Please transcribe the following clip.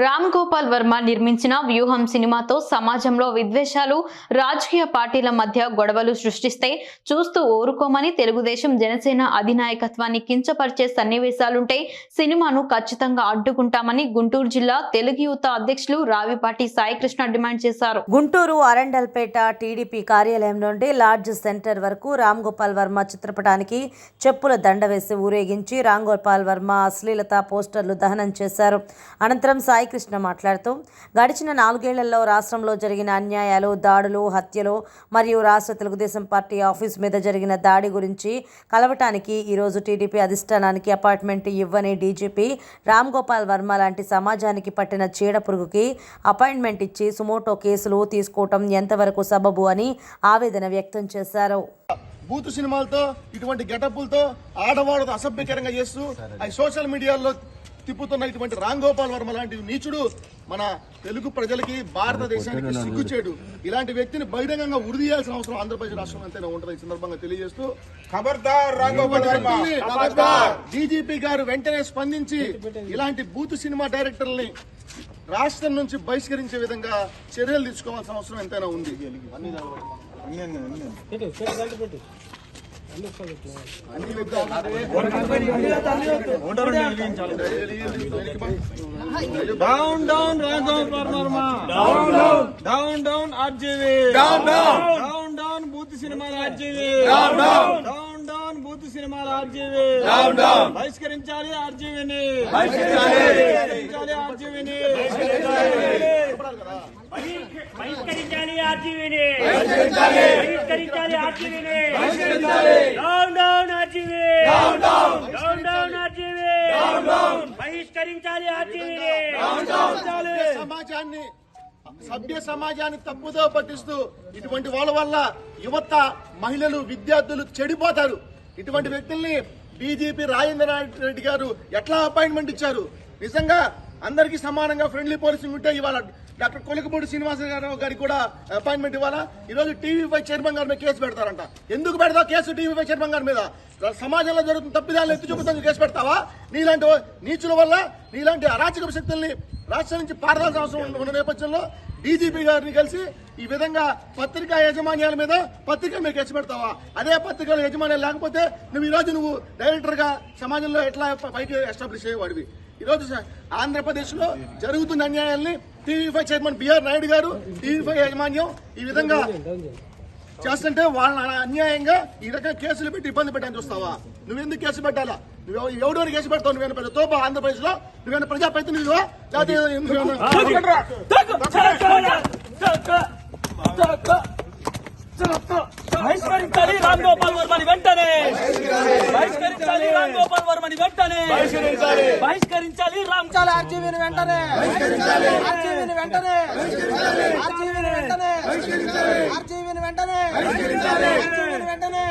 రామ్ గోపాల్ వర్మ నిర్మించిన వ్యూహం సినిమాతో సమాజంలో విద్వేషాలు రాజకీయ పార్టీల మధ్య గొడవలు సృష్టిస్తే చూస్తూ ఊరుకోమని తెలుగుదేశం జనసేన అధినాయకత్వాన్ని కించపరిచే సన్నివేశాలుంటే సినిమాను ఖచ్చితంగా అడ్డుకుంటామని గుంటూరు జిల్లా తెలుగు యువత అధ్యక్షులు రావిపాటి సాయికృష్ణ డిమాండ్ చేశారు. గుంటూరు అరండల్పేట టీడీపీ కార్యాలయం నుండి లార్జ్ సెంటర్ వరకు రామ్ గోపాల్ వర్మ చిత్రపటానికి చెప్పుల దండ వేసి ఊరేగించి రామ్ గోపాల్ వర్మ అశ్లీలత పోస్టర్లు దహనం చేశారు. అనంతరం సాయి సాయికృష్ణ మాట్లాడుతూ గడిచిన నాలుగేళ్ళలో రాష్ట్రంలో జరిగిన అన్యాయాలు దాడులు హత్యలు మరియు రాష్ట్ర తెలుగుదేశం పార్టీ ఆఫీస్ మీద జరిగిన దాడి గురించి కలవటానికి ఈరోజు టీడీపీ అధిష్టానానికి అపాయింట్మెంట్ ఇవ్వని డీజీపీ రామ్ గోపాల్ వర్మ లాంటి సమాజానికి పట్టిన చీడ పురుగుకి అపాయింట్మెంట్ ఇచ్చి సుమోటో కేసులు తీసుకోవటం ఎంతవరకు సబబు అని ఆవేదన వ్యక్తం చేశారు. బూతు సినిమాలతో ఇటువంటి గెటప్పులతో ఆడవాళ్ళతో అసభ్యకరంగా చేస్తూ సోషల్ మీడియాలో తిప్పుతున్న ఇటువంటి రామ్ గోపాల్ వర్మ లాంటి నీచుడు మన తెలుగు ప్రజలకి భారతదేశానికి సిగ్గుచేడు ఇలాంటి వ్యక్తిని బహిరంగంగా ఉరిదీయాల్సిన అవసరం ఆంధ్రప్రదేశ్ రాష్ట్రం అంతేనా ఉంటుంది ఈ సందర్భంగా తెలియజేస్తూ. ఖబర్దార్ రాఘోపాల్ వర్మ. డీజీపీ గారు వెంటనే స్పందించి ఇలాంటి బూత్ సినిమా డైరెక్టర్లని రాష్ట్రం నుంచి బహిష్కరించే విధంగా చర్యలు తీసుకోవాల్సిన అవసరం ఎంతైనా ఉంది. Down down Varma down down down down RGV down down down down booth సినిమాల RGV down down down down booth సినిమాల ఆర్జీవి డౌన్ డౌన్ బహిష్కరించాలి ఆర్జీవిని బహిష్కరించాలి ఆర్జీవిని బహిష్కరించాలి ఆర్జీవీని. బహిష్కరించాలి ఆర్జీవీని. Down down RGV down down down RGV బహిష్కరించాలి ఆర్జీవీని. సమాజాన్ని సభ్య సమాజాన్ని తప్పుదో పట్టిస్తూ ఇటువంటి వాళ్ళ వల్ల యువత మహిళలు విద్యార్థులు చెడిపోతారు. ఇటువంటి వ్యక్తుల్ని బీజేపీ రాజేంద్ర రెడ్డి గారు ఎట్లా అపాయింట్మెంట్ ఇచ్చారు? నిజంగా అందరికీ సమానంగా ఫ్రెండ్లీ పోలీసింగ్ ఉంటే ఇవాళ డాక్టర్ కొలకపూడి శ్రీనివాసరావు గారికి కూడా అపాయింట్మెంట్ ఇవ్వాలా? ఈరోజు టీవీపై చైర్మన్ గారి మీద కేసు పెడతారంట. ఎందుకు పెడతావు? కేసు టీవీపై చైర్మన్ గారి మీద. సమాజంలో జరుగుతున్న తప్పిదాలను ఎత్తి చూపుతాను కేసు పెడతావా? నీలాంటి నీచుల వల్ల నీలాంటి అరాచక శక్తుల్ని రాష్ట్రం నుంచి పారదాల్సిన అవసరం ఉన్న నేపథ్యంలో డీజీపీ గారిని కలిసి ఈ విధంగా పత్రికా యాజమాన్యాల మీద పత్రిక మీద కేసు పెడతావా? అదే పత్రికల యజమాన్యాలు లేకపోతే నువ్వు ఈ రోజు నువ్వు డైరెక్టర్గా సమాజంలో ఎట్లా పైకి ఎస్టాబ్లిష్ అయ్యేవాడివి? ఈ రోజు జరుగుతున్న అన్యాయాల్ని TV five chairman BR Naidu garu TV five యాజమాన్యం ఈ విధంగా చేస్తుంటే వాళ్ళని అన్యాయంగా ఈ రకంగా కేసులు పెట్టి ఇబ్బంది పెట్టని చూస్తావా నువ్వెందుకు కేసు పెట్టాలా నువ్వు ఎవ- ఎవడో కేసు పెడతావు నువ్వేనా పెద్ద తోప ఆంధ్రప్రదేశ్లో నువ్వేనా ప్రజాప్రతినిధివా వర్మని వెంటనే బహిష్కరించాలి రామ్ గోపాల్ వర్మని వెంటనే బహిష్కరించాలి. రామ్ చాలా ఆర్జీవీని వెంటనే. ఆర్జీవీని వెంటనే. ఆర్జీవీని వెంటనే. ఆర్జీవీని వెంటనే. ఆర్జీవీని వెంటనే.